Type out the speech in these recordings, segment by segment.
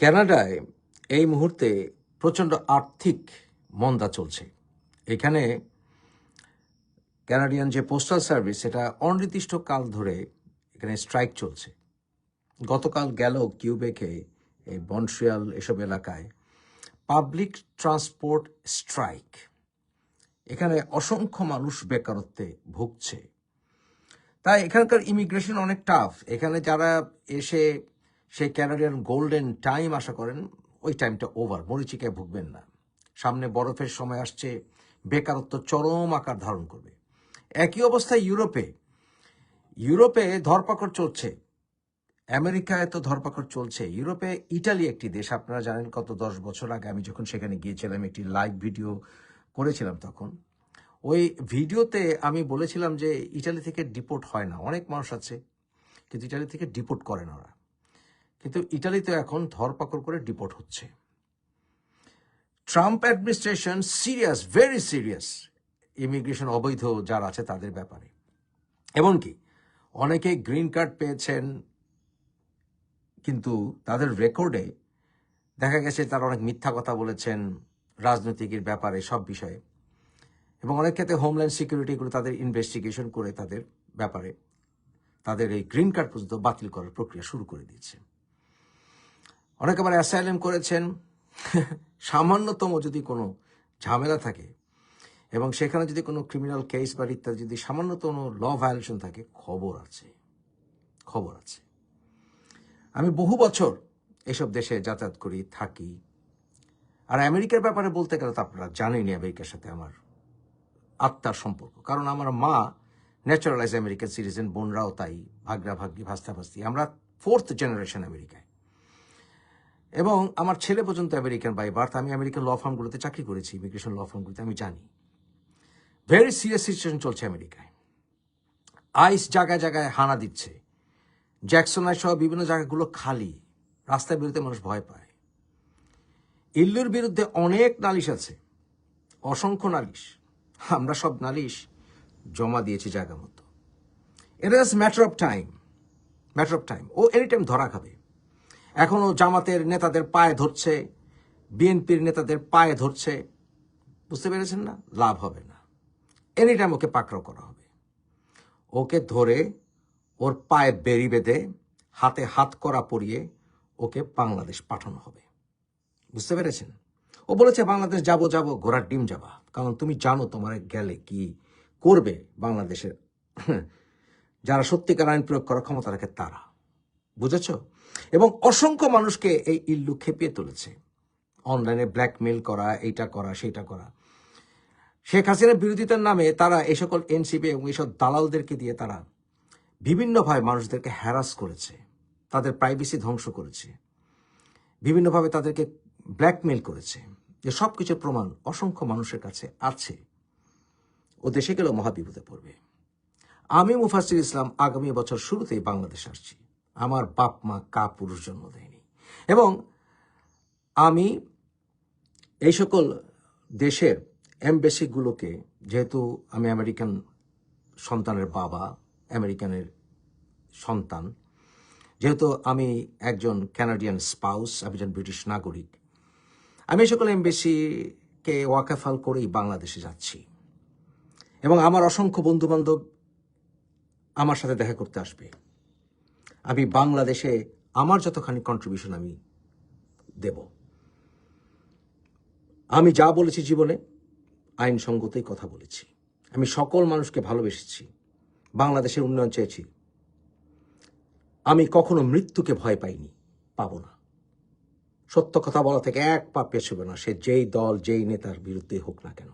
কানাডায় এই মুহূর্তে প্রচণ্ড আর্থিক মন্দা চলছে। এখানে কানাডিয়ান যে পোস্টাল সার্ভিস সেটা অনির্দিষ্ট কাল ধরে এখানে স্ট্রাইক চলছে। গতকাল গেল কিউবেকে এই বনশিয়াল এসব এলাকায় পাবলিক ট্রান্সপোর্ট স্ট্রাইক এখানে অসংখ্য মানুষ বেকারত্বে ভুগছে। তাই এখানকার ইমিগ্রেশন অনেক টাফ এখানে যারা এসে সেই ক্যানাডিয়ান গোল্ডেন টাইম আশা করেন, ওই টাইমটা ওভার মরিচিকায় ভুগবেন না। সামনে বরফের সময় আসছে, বেকারত্ব চরম আকার ধারণ করবে। একই অবস্থায় ইউরোপে ইউরোপে ধরপাকড় চলছে। আমেরিকায় তো ধরপাকড় চলছে। ইউরোপে ইটালি একটি দেশ, আপনারা জানেন কত দশ বছর আগে আমি যখন সেখানে গিয়েছিলাম, একটি লাইভ ভিডিও করেছিলাম তখন, ওই ভিডিওতে আমি বলেছিলাম যে ইটালি থেকে ডিপোর্ট হয় না। অনেক মানুষ আছে, কিন্তু ইটালি থেকে ডিপোর্ট করে না ওরা। কিন্তু ইটালিতে এখন ধরপাকড় করে ডিপোর্ট হচ্ছে। Trump administration serious very serious immigration অবৈধ যারা আছে তাদের ব্যাপারে। এমনকি অনেকে গ্রিন কার্ড পেয়েছেন, কিন্তু তাদের রেকর্ডে দেখা গেছে তারা অনেক মিথ্যা কথা বলেছেন রাজনৈতিকের ব্যাপারে সব বিষয়ে। এবং অনেক ক্ষেত্রে হোমল্যান্ড সিকিউরিটিগুলো তাদের ইনভেস্টিগেশন করে তাদের ব্যাপারে তাদের এই গ্রিন কার্ড পর্যন্ত বাতিল করার প্রক্রিয়া শুরু করে দিয়েছে। অনেক আবার অ্যাসাইলেম করেছেন। সামান্যতম যদি কোনো ঝামেলা থাকে এবং সেখানে যদি কোনো ক্রিমিনাল কেস বা ইত্যাদি যদি সামান্যতম ল ভায়োলেশন থাকে, খবর আছে। খবর আছে। আমি বহু বছর এসব দেশে যাতায়াত করি, থাকি। আর আমেরিকার ব্যাপারে বলতে গেলে তো আপনারা জানেনই আমেরিকার সাথে আমার আত্মার সম্পর্ক। কারণ আমার মা ন্যাচারালাইজ আমেরিকান সিটিজেন বোনরাও তাই ভাগরা ভাগ্নি ভাস্তা ভাস্তি আমরা ফোর্থ জেনারেশন আমেরিকায় এবং আমার ছেলে পর্যন্ত আমেরিকান বাই বার্থ আমি আমেরিকান ল ফার্মগুলোতে চাকরি করেছি ইমিগ্রেশন ল ফার্মগুলোতে আমি জানি। ভেরি সিরিয়াস সিচুয়েশন চলছে আমেরিকায়। আইস জায়গায় জায়গায় হানা দিচ্ছে। জ্যাকসনাই সহ বিভিন্ন জায়গাগুলো খালি। রাস্তায় বেরোতে মানুষ ভয় পায়। ইল্লুর বিরুদ্ধে অনেক নালিশ আছে। অসংখ্য নালিশ। আমরা সব নালিশ জমা দিয়েছি জায়গা মতো। এটা just matter of time matter of time O any time ধরা খাবে। এখনও জামাতের নেতাদের পায়ে ধরছে, বিএনপির নেতাদের পায়ে ধরছে। বুঝতে পেরেছেন না? লাভ হবে না। এনি টাইম ওকে পাকড়াও করা হবে। ওকে ধরে ওর পায়ে বেরি বেঁধে হাতে হাত করা পরিয়ে ওকে বাংলাদেশ পাঠানো হবে। বুঝতে পেরেছেন? ও বলেছে, বাংলাদেশ যাব যাব, ঘোড়ার ডিম যাবা। কারণ তুমি জানো তোমার গেলে কি করবে বাংলাদেশের যারা সত্যিকার আইন প্রয়োগ করার ক্ষমতা রাখে তারা। বুঝেছ? এবং অসংখ্য মানুষকে এই ইল্লু খেপিয়ে তুলেছে। অনলাইনে ব্ল্যাকমেল করা, এইটা করা, সেইটা করা। শেখ হাসিনার বিরোধিতার নামে তারা এই সকল এনসিপি এবং এইসব দালালদেরকে দিয়ে তারা বিভিন্নভাবে মানুষদেরকে হ্যারাস করেছে, তাদের প্রাইভেসি ধ্বংস করেছে, বিভিন্নভাবে তাদেরকে ব্ল্যাকমেল করেছে। যে সব কিছুর প্রমাণ অসংখ্য মানুষের কাছে আছে। ও দেশে গেলেও মহাবিপদে পড়বে। আমি মুফাসির ইসলাম, আগামী বছর শুরুতেই বাংলাদেশ আসছি। আমার বাপ মা কা পুরুষ জন্ম দেয়নি। এবং আমি এই সকল দেশের এমবেসিগুলোকে, যেহেতু আমি আমেরিকান সন্তানের বাবা, আমেরিকানের সন্তান, যেহেতু আমি একজন ক্যানাডিয়ান স্পাউস আমি একজন ব্রিটিশ নাগরিক, আমি সকল এমবেসিকে ওয়াকাফাল করেই বাংলাদেশে যাচ্ছি। এবং আমার অসংখ্য বন্ধু বান্ধব আমার সাথে দেখা করতে আসবে। আমি বাংলাদেশে আমার যতখানি কন্ট্রিবিউশন আমি দেব। আমি যা বলেছি জীবনে আইনসঙ্গতই কথা বলেছি। আমি সকল মানুষকে ভালোবেসেছি, বাংলাদেশের উন্নয়ন চেয়েছি। আমি কখনো মৃত্যুকে ভয় পাইনি, পাবো না। সত্য কথা বলা থেকে এক পা পেছবে না, সে যেই দল, যেই নেতার বিরুদ্ধে হোক না কেন।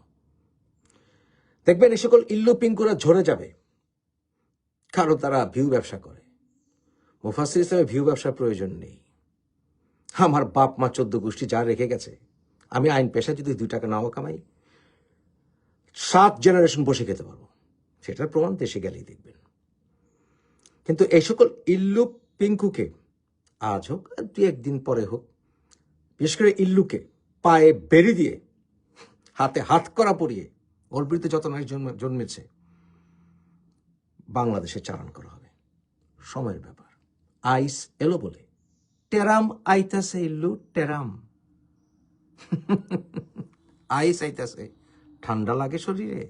দেখবেন এই সকল ইল্লু পিঙ্কুরা ঝরে যাবে, কারণ তারা ভিউ ব্যবসা করে। মুফাসির ইসলামের ভিউ ব্যবসার প্রয়োজন নেই। আমার বাপ মা চোদ্দ গোষ্ঠী যা রেখে গেছে, আমি আইন পেশায় যদি দুই টাকা নাও কামাই, সাত জেনারেশন বসে খেতে পারব। সেটার প্রমাণ দেশে গেলেই দেখবেন। কিন্তু এই সকল ইল্লু পিঙ্কুকে, আজ হোক আর দু একদিন পরে হোক, বিশেষ করে ইল্লুকে পায়ে বেরি দিয়ে হাতে হাত করা পরিয়ে ওর বিরুদ্ধে যত নারী জন্ম, জন্মেছে, বাংলাদেশে চালান করা হবে। সময়ের ব্যাপার। আইস এলো বলে। টেরাম আইতাছে ইল্লু টেরাম। আইস আইতাছে। ঠান্ডা লাগে শরীরে।